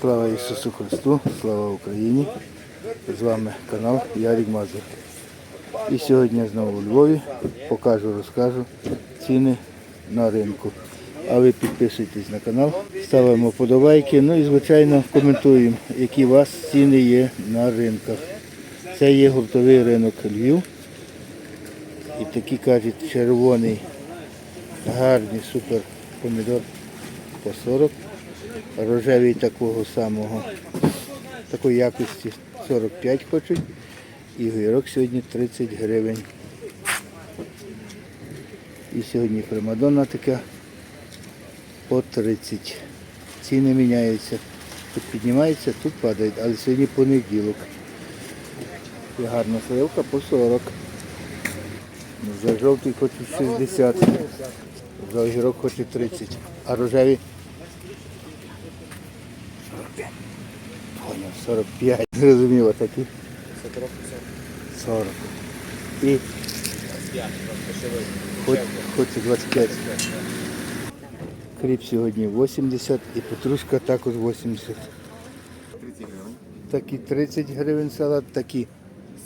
Слава Ісусу Христу, слава Україні! З вами канал Ярік Мазур. І сьогодні знову у Львові покажу, розкажу ціни на ринку. А ви підписуйтесь на канал, ставимо вподобайки, ну і звичайно коментуємо, які у вас ціни є на ринках. Це є гуртовий ринок Львів. І такі кажуть червоний, гарний супер помідор по 40 рожевий такого самого, такої якості 45 хочуть. І гірок сьогодні 30 гривень. І сьогодні примадонна така по 30. Ціни міняються. Тут піднімаються, тут падають, але сьогодні понеділок. І гарна сливка по 40. За жовтий хочуть 60. За огірок хочуть 30. А рожеві 45. Поняв, 45. Зрозуміло такі. 40. І хоч, хоче 25. Кріп сьогодні 80 і петрушка також 80. 30 гривень. Такі 30 гривень салат, такі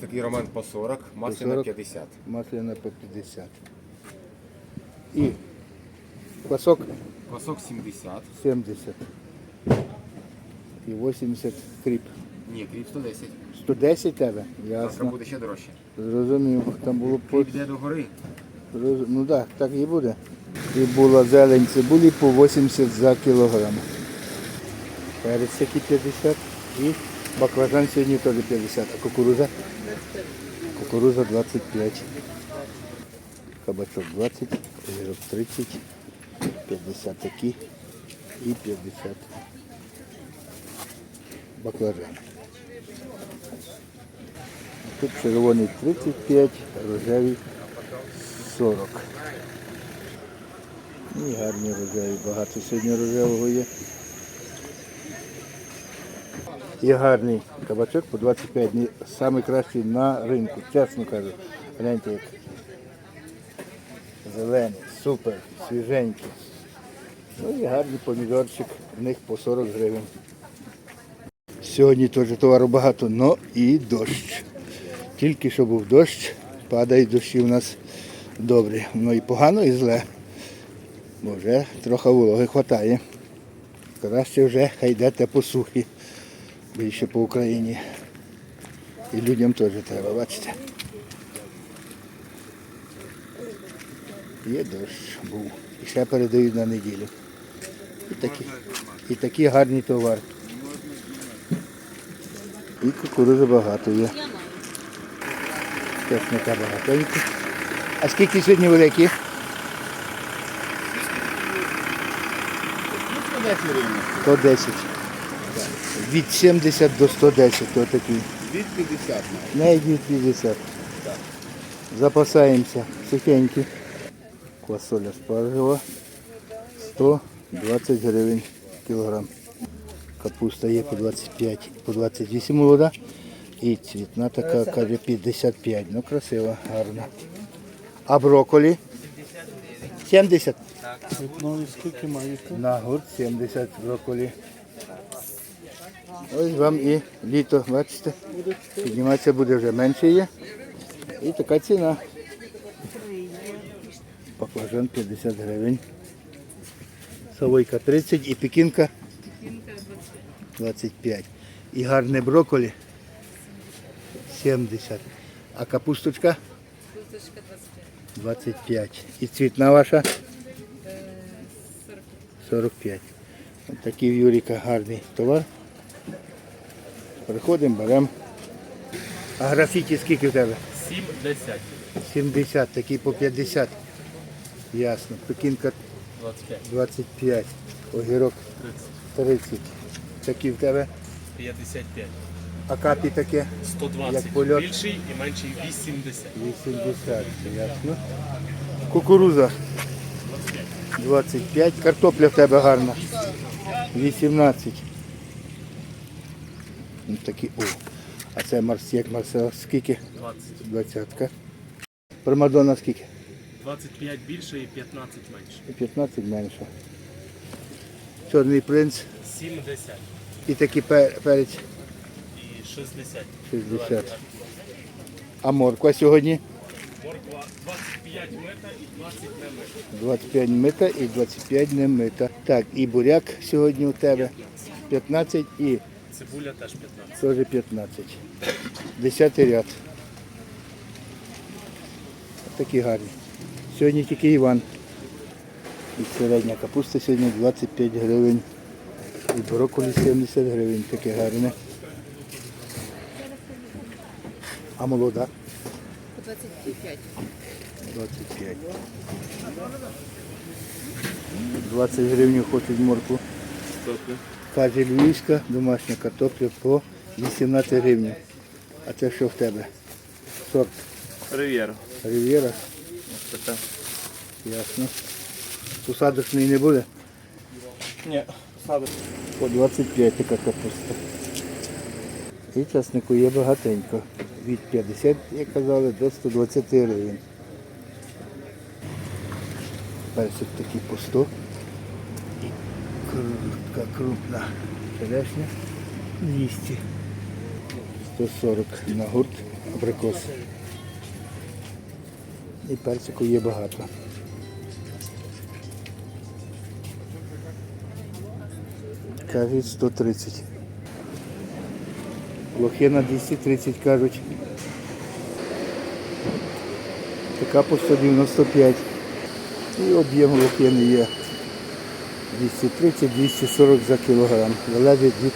Такий роман по 40, масло 40. 50. масляна по 50. І квасок Квасок 70. 70. І 80 кріп. Ні, кріп 110. 110 тебе? Завтра Ясно. буде ще дорожче. Зрозумів. Там було по Кріп йде до гори. Роз- Ну так, так і буде. І була зелень цибулі по 80 за кілограм. Перець який 50 і баклажан сьогодні теж 50, а кукуруза? Кукуруза 25. Кабачок 20, огірок 30, 50 такі і 50. Баклажан. Тут червоний 35, рожевий 40. І гарні рожеві, багато сьогодні рожевого є. І гарний кабачок по 25, не найкращий на ринку, чесно кажу. Гляньте як. Зелений, супер, свіженький. Ну і гарний помідорчик, в них по 40 гривень. Сьогодні теж товару багато, но і дощ. Тільки що був дощ, падають дощі у нас добрі. Ну і погано, і зле. Бо вже трохи вологи вистачає. Краще вже хай йдете по сухі. Більше по Україні. І людям теж треба, бачите. Є дощ був. І ще передають на неділю. І такі, і такі гарні товари. І кукурузи багато є. Чесника багатенько. А скільки сьогодні великі? 110. Від 70 до 110, то. Від 50. Навіть від 50. Запасаємося. Сухенькі. Квасоля спаржева. 120 гривень кілограм. Капуста є по 25, по 28 молода. І цвітна така, каже, 55. Ну красива, гарна. А брокколі? 70. Ну скільки маєте? На гурт 70 брокколі. Ось вам і літо, бачите, підніматися буде вже менше є. І така ціна. Баклажан 50 гривень. Савойка 30 і пекінка 25. І гарне брокколі 70. А капусточка? Капусточка 25. 25. І цвітна ваша? 45. Ось такий в Юріка гарний товар. Приходимо, беремо. А графіті скільки в тебе? 70. 70, такий по 50. Ясно. Пекінка 25. 25. Огірок 30. Такі в тебе. 55. А капі таке 120. Як польот. Більший і менший 80. 80. Ясно. Кукуруза 25. Картопля в тебе гарна. 18. Ось такі, о. А це марсек, марсел скільки? 20. Двадцятка. Примадонна скільки? 25 більше і 15 менше. І 15 менше. Чорний принц 70. І такий пе- перець і 60. 60. А морква сьогодні Морква 25 мета і 20 не мета. 25 мита і 25 не мита. Так, і буряк сьогодні у тебе 15 і Цибуля теж 15. теж 15. Десятий ряд. Такі гарні. Сьогодні тільки Іван. І середня капуста сьогодні 25 гривень. І брокколі 70 гривень. Таке гарне. А молода? 25. 25. 20 гривень хочуть морку. Каже львівська домашня картопля по 18 гривень. А це що в тебе? Сорт Рив'єра. Рив'єра? Ясно. Посадочний не буде? Ні. По 25 така капуста. І часнику є багатенько. Від 50, як казали, до 120 гривень. Персик такий по 100. І така крупна черешня 200. 140 на гурт абрикос. І персику є багато. Кажуть 130. Лохина 230 кажуть. Така по 195. І об'єм лохини є 230-240 за кілограм. Залежить від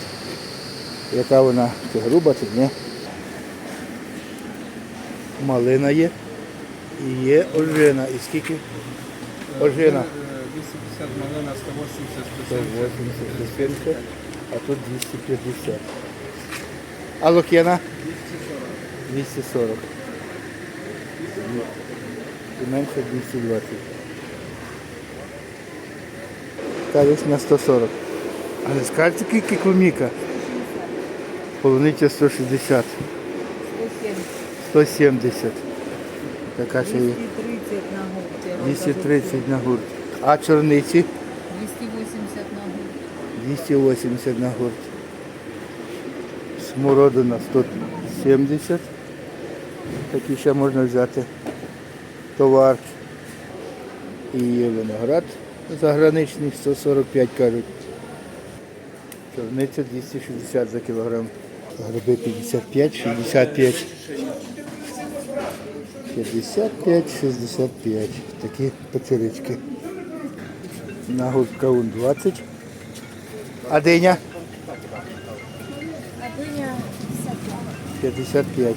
яка вона, чи груба, чи ні. Малина є. І є ожина. І скільки? Ожина. 250 малина, 180, 180, 170, а тут 250. А лук'яна? 240. 240. І менше 220. Кажеш на 140. А не скажете, скільки клубніка? Полуниця 160. 170. Така ще є. 230 на гурт. 230 на гурт. А чорниці? 280 на гурт. 280 на гурт. Смородина 170. Такі ще можна взяти товар. І є виноград заграничний 145 кажуть. Чорниця 260 за кілограм. Гриби 55, 65. 55, 65. Такі печерички. На каун 20. А диня? А диня 55.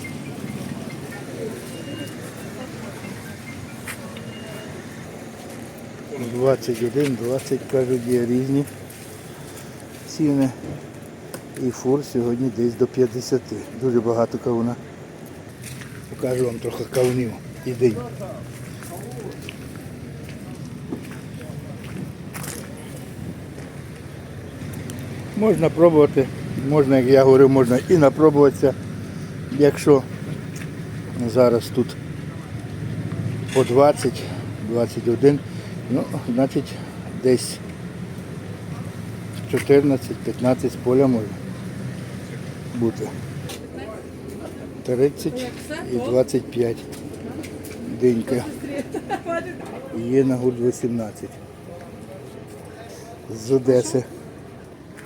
Двадцять один, двадцять, кажуть, є різні ціни. І фур сьогодні десь до 50. Дуже багато кавуна. Покажу вам трохи кавунів. І день. Можна пробувати, можна, як я говорив, можна і напробуватися. Якщо зараз тут по 20, 21, ну, значить десь 14-15 з поля може бути. 30 і 25 денька. Є на гурт 18. З Одеси.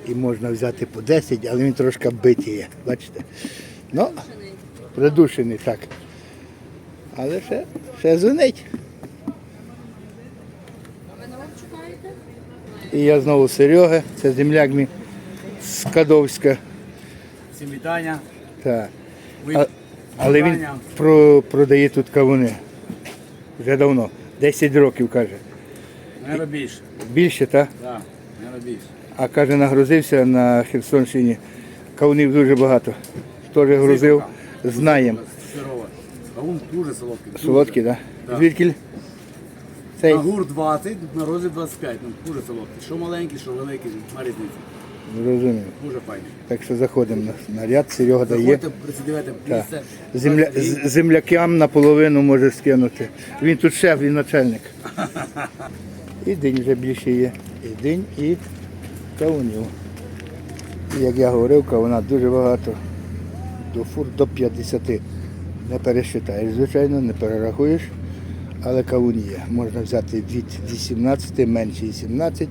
І можна взяти по 10, але він трошки битий є. Бачите? Ну, придушений так. Але ще, ще звенить. І я знову Серега, це земляк мій з Кадовська. Всім вітання. Так. А, але він Вітання. про, продає тут кавуни. Вже давно. 10 років каже. Не більше. Більше, так? Так, не більше. А каже, нагрузився на Херсонщині. Кавунів дуже багато. Теж грузив. Знаємо. Він дуже солодкий. Солодкий, так? Так. Звідки? Цей На гур 20, на розі 25. Ну, дуже солодкий. Що маленький, що великий, на різниця. зрозумів. Дуже файний. Так що заходимо на наряд, Серега дає. Заходьте, місце. Земля, з- землякам наполовину може скинути. Він тут шеф, він начальник. І день вже більше є. І день, і кавунів. як я говорив, вона дуже багато. До фур до 50. Не пересчитаєш, звичайно, не перерахуєш, але кавун є. Можна взяти від 18, менше 17,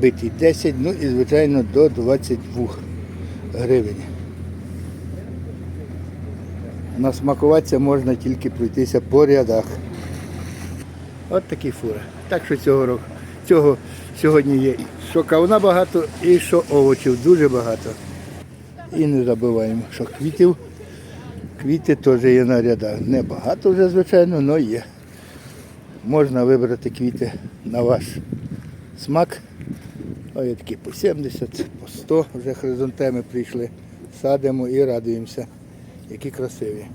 битий 10, ну і звичайно до 22 гривень. Насмакуватися можна тільки пройтися по рядах. От такі фури. Так що цього року, цього сьогодні є що кавуна багато і що овочів дуже багато. І не забуваємо, що квітів, квіти теж є на рядах. Не багато вже, звичайно, але є. Можна вибрати квіти на ваш смак. Ось є такі по 70, по 100 вже хризантеми прийшли. Садимо і радуємося. Які красиві.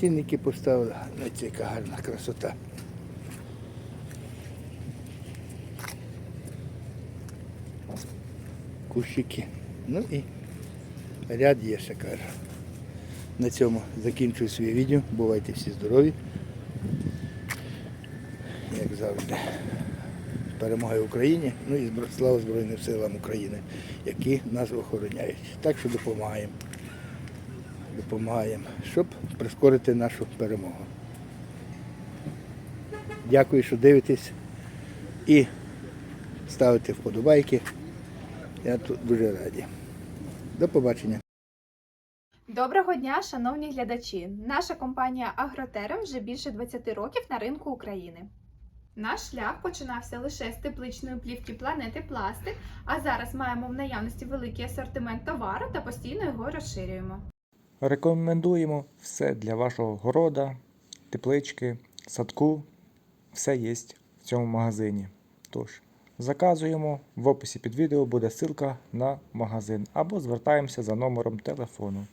Цінники поставили. Ну, це яка гарна красота. Кущики. Ну і ряд є ще кажу. На цьому закінчую своє відео. Бувайте всі здорові. Як завжди. Перемоги Україні, ну і слава Збройним силам України, які нас охороняють. Так що допомагаємо. Допомагаємо, щоб прискорити нашу перемогу. Дякую, що дивитесь і ставите вподобайки. Я тут дуже раді. До побачення. Доброго дня, шановні глядачі! Наша компанія Агротерем вже більше 20 років на ринку України. Наш шлях починався лише з тепличної плівки планети Пластик, а зараз маємо в наявності великий асортимент товару та постійно його розширюємо. Рекомендуємо все для вашого города, теплички, садку. Все є в цьому магазині. Тож, заказуємо. В описі під відео буде ссылка на магазин або звертаємося за номером телефону.